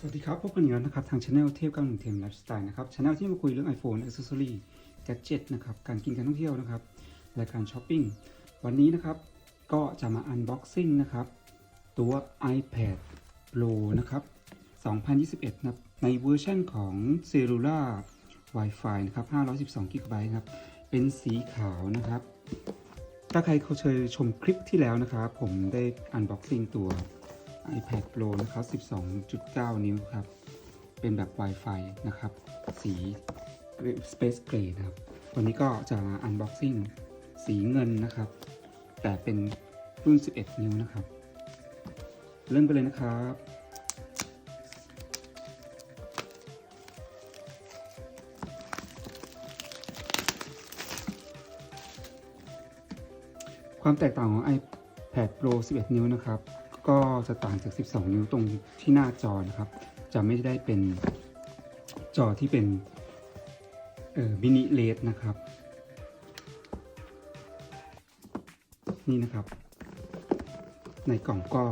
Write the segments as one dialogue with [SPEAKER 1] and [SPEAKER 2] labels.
[SPEAKER 1] สวัสดีครับ พบกันอีกแล้วนะครับ ทางช anel เทพก้าหนึ่งเทมไลฟ์สไตล์นะครับช anel ที่มาคุยเรื่อง iPhone Accessory Gadget นะครับ การกินการท่องเที่ยวนะครับและการช้อปปิ้ง วันนี้นะครับ ก็จะมา Unboxing นะครับ ตัว iPad Pro นะครับ 2021 นะครับในเวอร์ชันของ Cellular Wi-Fi นะครับ 512 GB นะครับ เป็นสีขาวนะครับ ถ้าใครเขาเคยชมคลิปที่แล้วนะครับ ผมได้ Unboxing ตัว iPad Pro นะครับ 12.9 นิ้วครับ เป็นแบบ Wi-Fi นะครับ สี Space Gray นะครับวันนี้ก็จะ Unboxing สีเงินนะครับ แต่เป็นรุ่น 11 นิ้วนะครับ เริ่มกันเลยนะครับความแตกต่างของ iPad Pro 11 นิ้วนะครับ ก็จะต่างจาก 12 นิ้วตรงที่หน้าจอนะครับ จะไม่ได้เป็นจอที่เป็นมินิเลสนะครับ นี่นะครับ ในกล่องก็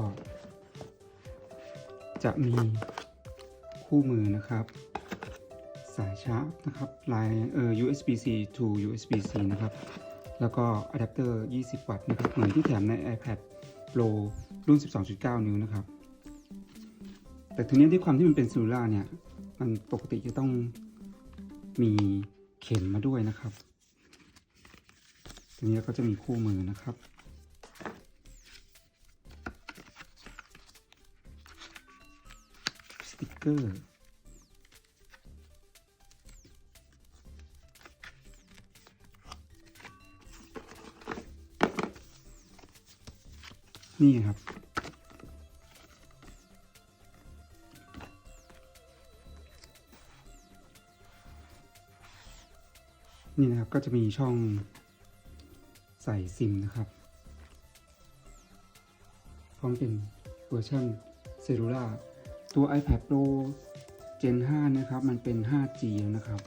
[SPEAKER 1] จะมีคู่มือนะครับ สายชาร์จนะครับลายเอ่อ USB-C to USB-C นะครับ แล้วก็อะแดปเตอร์ 20 วัตต์นะครับ เหมือนที่แถมใน iPad Pro รุ่น 12.9 นิ้วนะครับ แต่ทีนี้ด้วยความที่มันเป็นซูล่าเนี่ย มันปกติจะต้องมีเข็มมาด้วยนะครับทีนี้ก็จะมีคู่มือนะครับ สติกเกอร์ นี่ครับ นี่นะครับก็จะมีช่องใส่ซิมนะครับพร้อมเป็นเวอร์ชันเซลูล่าตัว iPad Pro Gen 5 นะครับ มันเป็น 5G แล้วนะครับ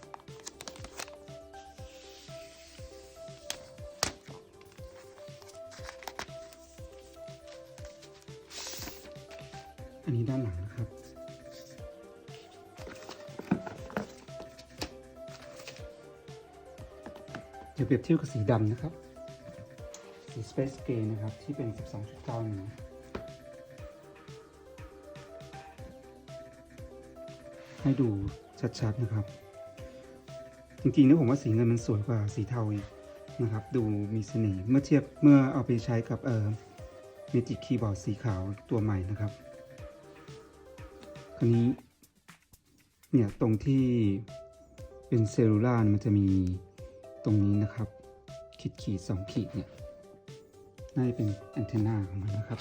[SPEAKER 1] อันนี้ด้านหลัง ดี๋ยวเปรียบเทียบกับสีดำนะครับ สี Space Gray นะครับ ที่เป็น 12.9นิ้วให้ดูชัดๆนะครับ จริงๆนะผมว่าสีเงินมันสวยกว่าสีเทาอีกนะครับ ดูมีเสน่ห์เมื่อเทียบเมื่อเอาไปใช้กับเอ่อ Magic Keyboard สีขาวตัวใหม่นะครับคราวนี้เนี่ยตรงที่เป็นเซลลูล่ามันจะมี ตรงนี้นะครับ ขีดขีดสองขีดเนี่ยน่าจะเป็นแอนเทนาของมันนะครับ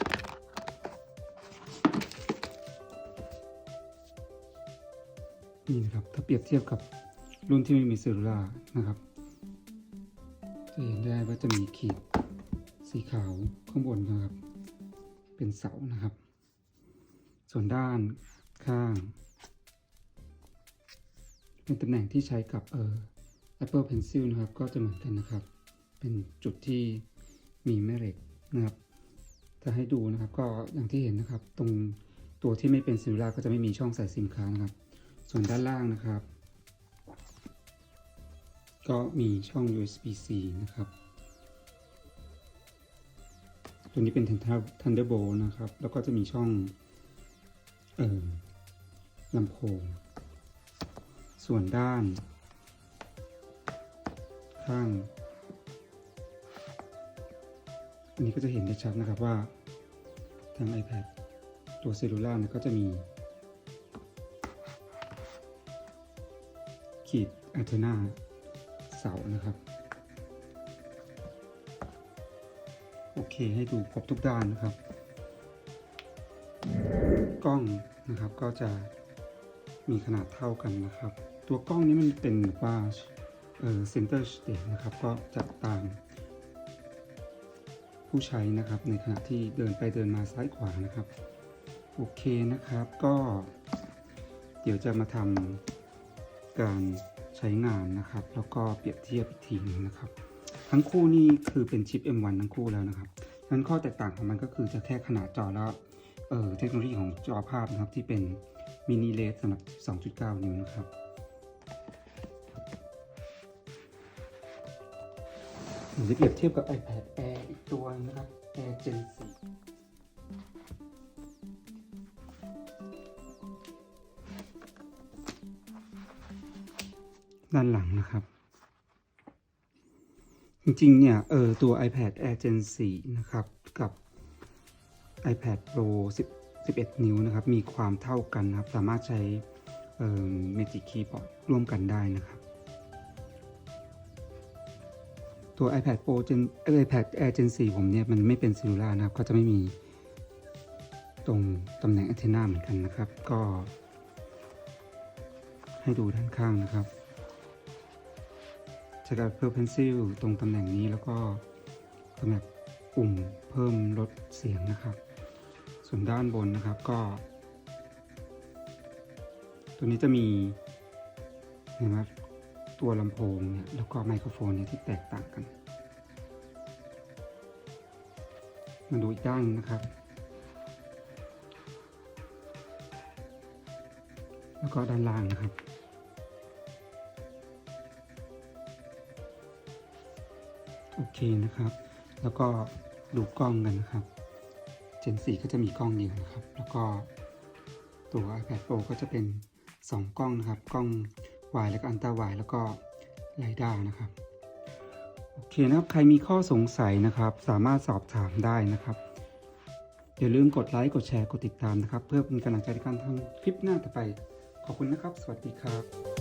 [SPEAKER 1] นี่นะครับ ถ้าเปรียบเทียบกับรุ่นที่ไม่มีเซลลูล่านะครับ จะเห็นได้ว่าจะมีขีดสีขาวข้างบนนะครับ เป็นเสานะครับ ส่วนด้านข้าง เป็นตำแหน่งที่ใช้กับเออ Apple Pencil นะครับก็จะเหมือนกันนะครับ เป็นจุดที่มีแม่เหล็กนะครับจะให้ดูนะครับก็อย่างที่เห็นนะครับ ตรงตัวที่ไม่เป็นซิลล่าก็จะไม่มีช่องใส่ซิมค้านะครับ ส่วนด้านล่างนะครับ ก็มีช่อง USB-C นะครับตัวนี้เป็น Thunderbolt นะครับ แล้วก็จะมีช่องเอ่อลำโพง ส่วนด้าน ข้าง อันนี้ก็จะเห็นได้ชัดนะครับว่าทาง iPad ตัวเซลลูล่าเนี่ยก็จะมี ขีดอัลเทนาเสานะครับ โอเคให้ดูครบทุกด้านนะครับ กล้องนะครับก็จะมีขนาดเท่ากันนะครับ ตัวกล้องนี้มันเป็นแบ บว่าเอ่อ center stage นะครับก็จะตามผู้ใช้นะครับในขณะที่เดินไปเดินมาซ้ายขวานะครับ โอเคนะครับก็เดี๋ยวจะมาทำการใช้งานนะครับ แล้วก็เปรียบเทียบอีกทีนึงนะครับ ทั้งคู่นี่คือเป็นชิป M1 ทั้งคู่แล้วนะครับนั้นข้อแตกต่างของมันก็คือจะแค่ขนาดจอแล้วเออเทคโนโลยีของจอภาพนะครับที่เป็นมินิเลสสำหรับ 2.9 นิ้วนะครับ ผมจะเปรียบเทียบกับ iPad Air อีกตัวนะครับ Air Gen 4ด้านหลังนะครับ จริงๆ เนี่ยเออตัว iPad Air Gen 4 นะครับ กับ iPad Pro 10 11 นิ้วนะครับ มีความเท่ากันนะครับ สามารถใช้เอ่อ Magic Keyboard ร่วมกันได้นะครับ ตัว iPad Pro เอ่อ iPad Air Gen 4 ผมเนี่ย มันไม่เป็นซิลูล่านะครับ ก็จะไม่มีตรงตำแหน่ง a อนเทนาเหมือนกันนะครับ ก็ ให้ดูด้านข้างนะครับใช้กับ Apple Pencil ตรงตำแหน่งนี้แล้วก็สำหรับปุ่มเพิ่มลดเสียงนะครับ ส่วนด้านบนนะครับก็ ตัวนี้จะมีนไหมครับ ตัวลำโพงเนี่ยแล้วก็ไมโครโฟนเนี่ยที่แตกต่างกัน มาดูอีกด้านนะครับ แล้วก็ด้านล่างนะครับโอเคนะครับ แล้วก็ดูกล้องกันนะครับ Gen 4ก็จะมีกล้องเดียวนะครับ แล้วก็ตัว iPad Pro ก็จะเป็น 2 กล้องนะครับ กล้อง วายแล้วก็อันตาวายแล้วก็ไรด้านะครับโอเคนะครับใครมีข้อสงสัยนะครับ สามารถสอบถามได้นะครับอย่าลืมกดไลค์กดแชร์กดติดตามนะครับ เพื่อเป็นกำลังใจในการทำคลิปหน้าต่อไป ขอบคุณนะครับ สวัสดีครับ